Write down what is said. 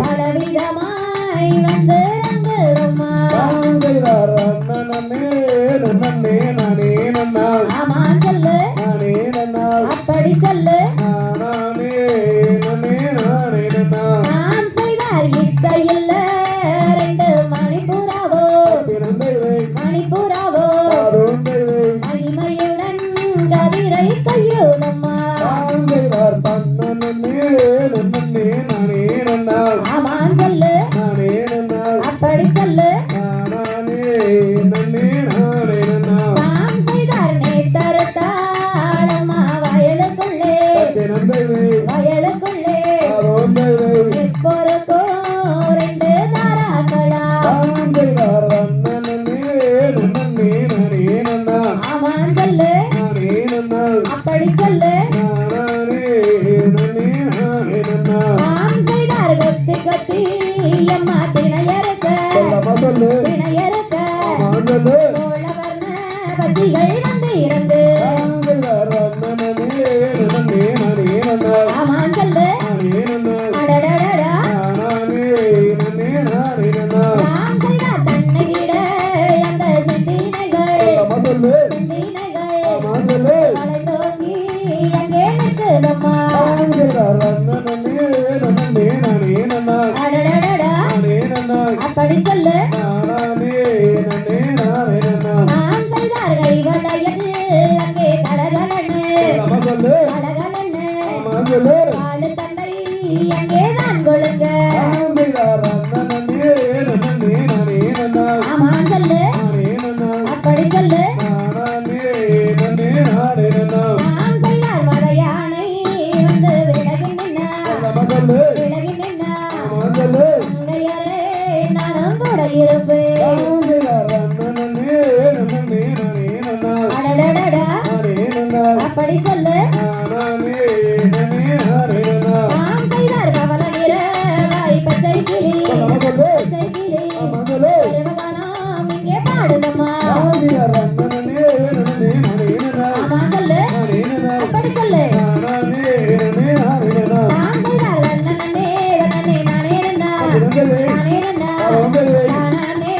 பலவிதமாய் வந்து அப்படி சொல்லு. நான் செய்தார் இச்சையில் ரெண்டு மணிப்புறாவோ மணிப்புறாவோ மகிமையுடன் கதிரை கையுதம்மா ஆமான் சொல்லு நான் செய்தார் நேத்தருத்தாளம்மா வயலுக்குள்ளே வயலுக்குள்ளே எப்பொருக்கோ ரெண்டு தாராக்களா ஆமான் சொல்லு அப்படி சொல்லு நாம் செய்தார் அம்மா தின திணையறுக்க சோழவர்ண பத்திகள் வந்து இறந்து. ஆமான் சொல்லு அடடடடா. செய்தார் தன்னை விட அந்த நிற்குதம்மா. அப்படி சொல்லு. நாம் செய்தார் கைவளையல் அங்கே கடகலன்னு கடகலன்னு காலு தண்டை அங்கே தான் கொழுங்க ஆமான் சொல்லு. அப்படி சொல்லு. நாம் செய்தார் மலையானை வந்து விலகி நானும் கூட அப்படி சொல்லு ஒன்பது